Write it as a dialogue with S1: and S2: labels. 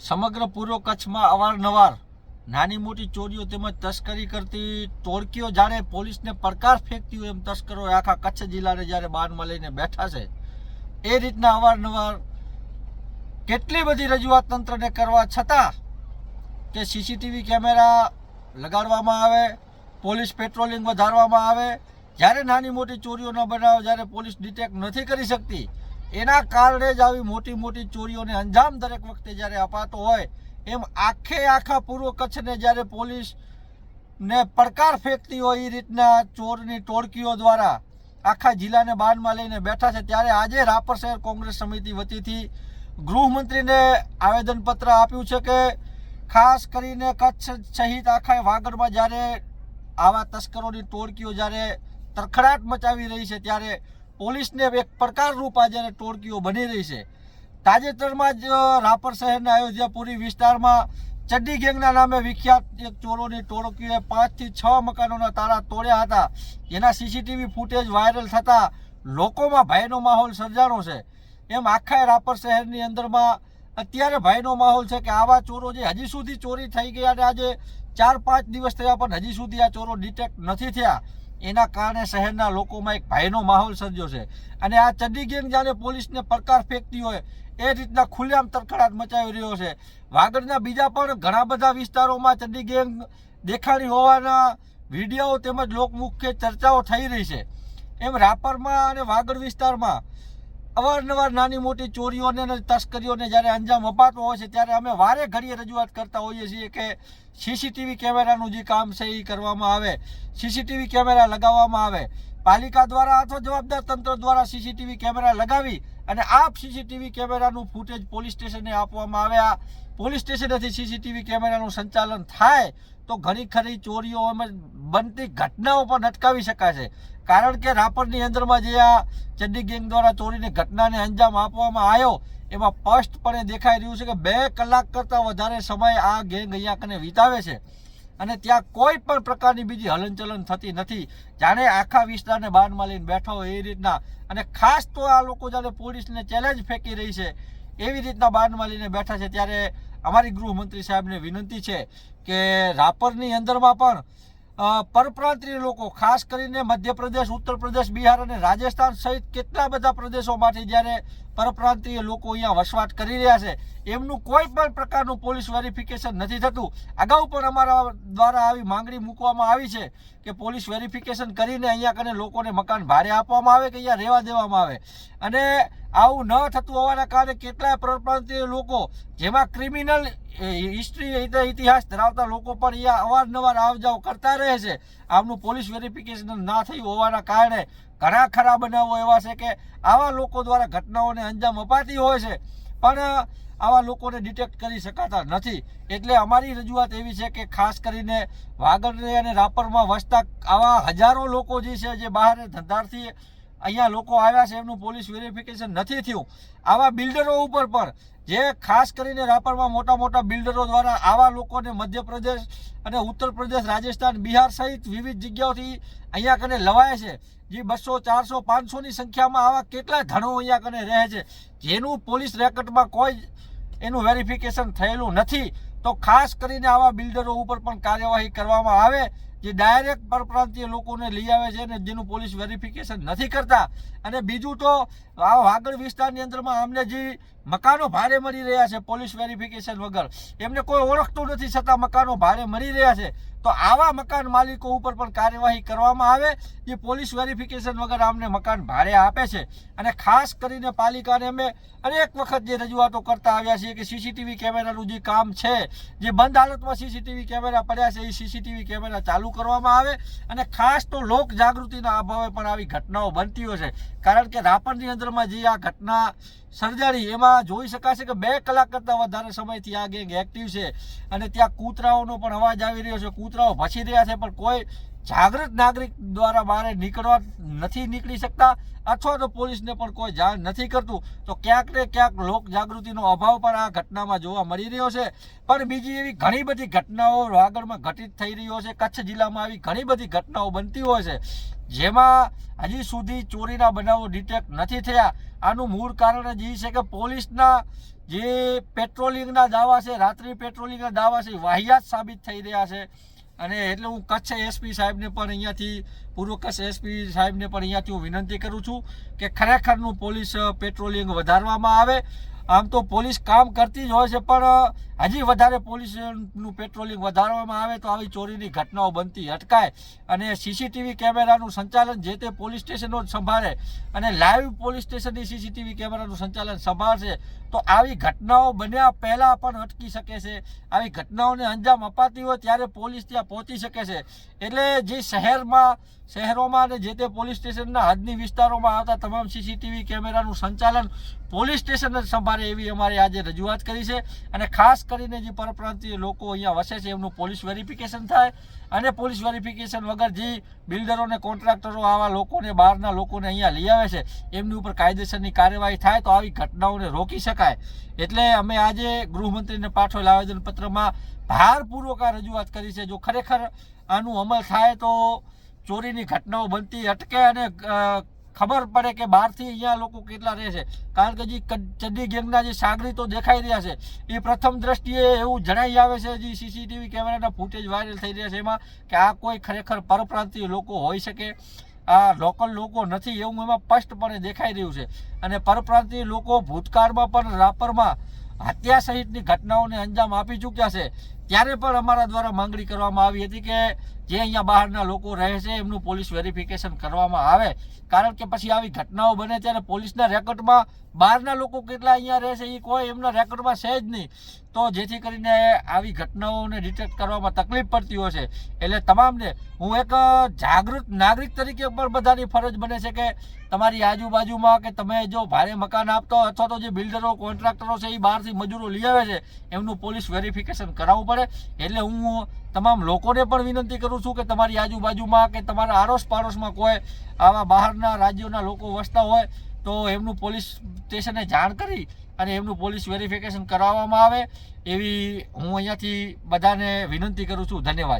S1: સમગ્ર પૂર્વ કચ્છમાં અવારનવાર નાની મોટી ચોરીઓ તેમજ તસ્કરી કરતી ટોળકીઓ જાણે પોલીસને પડકાર ફેંકતી હોય એમ તસ્કરો આખા કચ્છ જિલ્લાને જ્યારે બાનમાં લઈને બેઠા છે, એ રીતના અવારનવાર કેટલી બધી રજૂઆત તંત્રને કરવા છતાં કે સીસીટીવી કેમેરા લગાડવામાં આવે, પોલીસ પેટ્રોલિંગ વધારવામાં આવે, જ્યારે નાની મોટી ચોરીઓનો બનાવ, જ્યારે પોલીસ ડિટેક્ટ નથી કરી શકતી એના કારણે જ આવી મોટી મોટી ચોરીઓને અંજામ દરેક વખતે જ્યારે અપાતો હોય, એમ આખે આખા પૂર્વ કચ્છને જ્યારે પોલીસ ને પડકાર ફેંકતી હોય એ રીતના ચોરની ટોળકીઓ દ્વારા આખા જિલ્લાને બાનમાં લઈને બેઠા છે, ત્યારે આજે રાપર શહેર કોંગ્રેસ સમિતિ વતીથી ગૃહમંત્રીને આવેદનપત્ર આપ્યું છે કે ખાસ કરીને કચ્છ સહિત આખા વાગડમાં જ્યારે આવા તસ્કરોની ટોળકીઓ જ્યારે તરખડાટ મચાવી રહી છે, ત્યારે પોલીસને એક પડકારરૂપ આજે ટોળકીઓ બની રહી છે, તાજેતરમાં જ રાપર શહેરના અયોધ્યાપુરી વિસ્તારમાં ચડ્ડી ગેંગના નામે વિખ્યાત એક ચોરોની ટોળકીઓએ પાંચથી છ મકાનોના તાળા તોડ્યા હતા. એના સીસીટીવી ફૂટેજ વાયરલ થતાં લોકોમાં ભયનો માહોલ સર્જાણો છે. એમ આખા રાપર શહેરની અંદરમાં અત્યારે ભયનો માહોલ છે કે આવા ચોરો જે હજી સુધી ચોરી થઈ ગયા અને આજે ચાર પાંચ દિવસ થયા પણ હજી સુધી આ ચોરો ડિટેક્ટ નથી થયા. એના કારણે શહેરના લોકોમાં એક ભયનો માહોલ સર્જ્યો છે. અને આ ચડ્ડી ગેંગ જાણે પોલીસને પડકાર ફેંકતી હોય, એ રીતના ખુલ્લેઆમ તરખડાટ મચાવી રહ્યો છે. વાગડના બીજા પણ ઘણા બધા વિસ્તારોમાં ચડ્ડી ગેંગ દેખાણી હોવાના વીડિયો તેમજ લોકમુખ્ય ચર્ચાઓ થઈ રહી છે. એમ રાપરમાં અને વાગડ વિસ્તારમાં અવારનવાર નાની મોટી ચોરીઓને અને તસ્કરીઓને જ્યારે અંજામ અપાતો હોય છે, ત્યારે અમે વારે ઘડીએ રજૂઆત કરતા હોઈએ છીએ કે સીસીટીવી કેમેરાનું જે કામ છે એ કરવામાં આવે. સીસીટીવી કેમેરા લગાવવામાં આવે. પાલિકા દ્વારા અથવા જવાબદાર તંત્ર દ્વારા સીસીટીવી કેમેરા લગાવી અને આપ સીસીટીવી કેમેરાનું ફૂટેજ પોલીસ સ્ટેશને આપવામાં આવે આ પોલીસ સ્ટેશનેથી સીસીટીવી કેમેરાનું સંચાલન થાય તો ઘણી ખરી ચોરીઓ અમે બનતી ઘટનાઓ પણ અટકાવી શકાશે. કારણ કે રાપરની અંદરમાં જે આ ચડ્ડી ગેંગ દ્વારા ચોરીની ઘટનાને અંજામ આપવામાં આવ્યો, એમાં સ્પષ્ટપણે દેખાઈ રહ્યું છે કે બે કલાક કરતાં વધારે સમય આ ગેંગ અહીંયા કને વિતાવે છે. અને ત્યાં કોઈ પણ પ્રકારની બીજી હલનચલન થતી નથી. જાણે આખા વિસ્તારને બાનમાં લઈને બેઠા હોય એ રીતના. અને ખાસ તો આ લોકો જ્યારે પોલીસને ચેલેન્જ ફેંકી રહી છે, એવી રીતના બાનમાં લઈને બેઠા છે ત્યારે અમારી ગૃહમંત્રી સાહેબને વિનંતી છે કે રાપરની અંદરમાં પણ પરપ્રાંતિય લોકો, ખાસ કરીને મધ્યપ્રદેશ ઉત્તર પ્રદેશ બિહાર અને રાજસ્થાન સહિત કેટલા બધા પ્રદેશોમાંથી જ્યારે પરપ્રાંતીય લોકો અહીંયા વસવાટ કરી રહ્યા છે, એમનું કોઈ પણ પ્રકારનું પોલીસ વેરિફિકેશન નથી થતું. અગાઉ પણ અમારા દ્વારા આવી માંગણી મૂકવામાં આવી છે કે પોલીસ વેરિફિકેશન કરીને અહીંયા કને લોકોને મકાન ભાડે આપવામાં આવે કે અહીંયા રહેવા દેવામાં આવે. અને આવું ન થતું હોવાના કારણે કેટલાય પરપ્રાંતીય લોકો, જેમાં ક્રિમિનલ હિસ્ટ્રી ઇતિહાસ ધરાવતા લોકો પણ અહીંયા અવારનવાર આવ જાવ કરતા રહે છે. આમનું પોલીસ વેરિફિકેશન ના થયું હોવાના કારણે ઘણા ખરા બનાવો એવા છે કે આવા લોકો દ્વારા ઘટનાઓને અંજામ અપાતી હોય છે, પણ આવા લોકોને ડિટેક્ટ કરી શકાતા નથી. એટલે અમારી રજૂઆત એવી છે કે ખાસ કરીને વાગડને અને રાપરમાં વસતા આવા હજારો લોકો જે છે, જે બહાર ધંધારથી અહીંયા લોકો આવ્યા છે, એમનું પોલીસ વેરિફિકેશન નથી થયું. આવા બિલ્ડરો ઉપર પણ જે ખાસ કરીને રાપરમાં મોટા મોટા બિલ્ડરો દ્વારા આવા લોકોને મધ્યપ્રદેશ અને ઉત્તર પ્રદેશ રાજસ્થાન, બિહાર સહિત વિવિધ જગ્યાઓથી અહીંયા કને લવાય છે. જે બસો, ચારસો, પાંચસોની સંખ્યામાં આવા કેટલા ધણો અહીંયા કને રહે છે. જેનું પોલીસ રેકર્ડમાં કોઈ એનું વેરિફિકેશન થયેલું નથી. તો ખાસ કરીને આવા બિલ્ડરો ઉપર પણ કાર્યવાહી કરવામાં આવે. જે ડાયરેક્ટ પરપ્રાંતીય લોકોને લઈ આવે છે અને જેનું પોલીસ વેરિફિકેશન નથી કરતા. અને બીજું તો, આ વાગડ વિસ્તારની અંદરમાં અમને જે મકાનો ભાડે મળી રહ્યા છે પોલીસ વેરિફિકેશન વગર, એમને કોઈ ઓળખતું નથી છતાં મકાનો ભાડે મળી રહ્યા છે. તો આવા મકાન માલિકો ઉપર પણ કાર્યવાહી કરવામાં આવે જે પોલીસ વેરિફિકેશન વગર અમને મકાન ભાડે આપે છે. અને ખાસ કરીને પાલિકાને અમે અનેક વખત જે રજૂઆતો કરતા આવ્યા છીએ કે સીસીટીવી કેમેરાનું જે કામ છે, જે બંધ હાલતમાં સીસીટીવી કેમેરા પડ્યા છે, એ સીસીટીવી કેમેરા ચાલુ કરવામાં આવે. અને ખાસ તો લોક જાગૃતિના અભાવે પણ આવી ઘટનાઓ બનતી હોય છે. કારણ કે રાપરની અંદરમાં જે આ ઘટના સર્જાણી એમાં જોઈ શકાશે કે બે કલાક કરતાં વધારે સમયથી આ ગેંગ એક્ટિવ છે. અને ત્યાં કૂતરાઓનો પણ અવાજ આવી રહ્યો છે. કૂતરાઓ ભસી રહ્યા છે, પણ કોઈ જાગૃત નાગરિક દ્વારા બહાર નીકળવા નથી નીકળી શકતા અથવા તો પોલીસને પણ કોઈ જાણ નથી કરતું. તો ક્યાંક ને ક્યાંક લોક જાગૃતિનો અભાવ પણ આ ઘટનામાં જોવા મળી રહ્યો છે. પણ બીજી એવી ઘણી બધી ઘટનાઓ આગળમાં ઘટિત થઈ રહ્યો છે. કચ્છ જિલ્લામાં આવી ઘણી બધી ઘટનાઓ બનતી હોય છે. જેમાં હજી સુધી ચોરીના બનાવો ડિટેક્ટ નથી થયા. આનું મૂળ કારણ જ એ છે કે પોલીસના જે પેટ્રોલિંગના દાવા છે, રાત્રિ પેટ્રોલિંગના દાવા છે, વાહિયાત સાબિત થઈ રહ્યા છે. અને એટલે હું કચ્છ એસપી સાહેબને પણ અહીંયાથી, પૂર્વ કચ્છ એસપી સાહેબને પણ અહીંયાથી હું વિનંતી કરું છું કે ખરેખરનું પોલીસ પેટ્રોલિંગ વધારવામાં આવે. આમ તો પોલીસ કામ કરતી જ હોય છે, પણ હજી વધારે પોલીસનું પેટ્રોલિંગ વધારવામાં આવે તો આવી ચોરીની ઘટનાઓ બનતી અટકાય. અને સીસીટીવી કેમેરાનું સંચાલન જે તે પોલીસ સ્ટેશનો જ સંભાળે અને લાઈવ પોલીસ સ્ટેશનની સીસીટીવી કેમેરાનું સંચાલન સંભાળશે, તો આવી ઘટનાઓ બન્યા પહેલાં પણ અટકી શકે છે. આવી ઘટનાઓને અંજામ અપાતી હોય ત્યારે પોલીસ ત્યાં પહોંચી શકે છે. એટલે જે શહેરમાં શહેરોમાં અને જે તે પોલીસ સ્ટેશનના હદની વિસ્તારોમાં આવતા તમામ સીસીટીવી કેમેરાનું સંચાલન પોલીસ સ્ટેશન જ સંભાળે એવી અમારે આજે રજૂઆત કરી છે. અને ખાસ કરીને જે પરપ્રાંતીય લોકો અહીંયા વસે છે, એમનું પોલીસ વેરિફિકેશન થાય અને પોલીસ વેરિફિકેશન વગર જે બિલ્ડરોને કોન્ટ્રાક્ટરો આવા લોકોને, બહારના લોકોને અહીંયા લઈ આવે છે, એમની ઉપર કાયદેસરની કાર્યવાહી થાય તો આવી ઘટનાઓને રોકી શકાય. એટલે અમે આજે ગૃહમંત્રીને પાઠવેલ આવેદનપત્રમાં ભારપૂર્વક આ રજૂઆત કરી છે. જો ખરેખર આનું અમલ થાય તો ચોરીની ઘટનાઓ બનતી અટકે અને ખબર પડે કે બહારથી અહીંયા લોકો કેટલા રહે છે. કારણ કે જે ચડ્ડી ગેંગના જે સાગરીતો દેખાઈ રહ્યા છે. એ પ્રથમ દ્રષ્ટિએ એવું જણાઈ આવે છે જે સીસીટીવી કેમેરાના ફૂટેજ વાયરલ થઈ રહ્યા છે એમાં કે આ કોઈ ખરેખર પરપ્રાંતીય લોકો હોઈ શકે. આ લોકલ લોકો નથી એવું એમાં સ્પષ્ટપણે દેખાઈ રહ્યું છે. અને પરપ્રાંતીય લોકો ભૂતકાળમાં પણ રાપરમાં હત્યા સહિતની ઘટનાઓને અંજામ આપી ચૂક્યા છે. ત્યારે પણ અમારા દ્વારા માંગણી કરવામાં આવી હતી કે જે અહીંયા બહારના લોકો રહે છે, એમનું પોલીસ વેરિફિકેશન કરવામાં આવે. કારણ કે પછી આવી ઘટનાઓ બને ત્યારે પોલીસના રેકોર્ડમાં બહારના લોકો કેટલા અહીંયા રહે છે એ કોઈ એમના રેકોર્ડમાં છે જ નહીં. તો જેથી કરીને આવી ઘટનાઓને ડિટેક્ટ કરવામાં તકલીફ પડતી હોય છે. એટલે તમામને હું એક જાગૃત નાગરિક તરીકે પણ બધાની ફરજ બને છે કે તમારી આજુબાજુમાં કે તમે જો ભારે મકાન આપતો અથવા તો જે બિલ્ડરો, કોન્ટ્રાક્ટરો છે એ બહારથી મજૂરો લઈ આવે છે, એમનું પોલીસ વેરિફિકેશન કરાવવું પડે. એટલે હું તમામ લોકોને પણ વિનંતી કરું છું કે તમારી આજુબાજુમાં કે તમારા આડોશ પાડોશમાં કોઈ આવા બહારના રાજ્યોના લોકો વસતા હોય તો એમનું પોલીસ સ્ટેશને જાણ કરી અને એમનું પોલીસ વેરિફિકેશન કરાવવામાં આવે એવી હું અહીંયાથી બધાને વિનંતી કરું છું. ધન્યવાદ.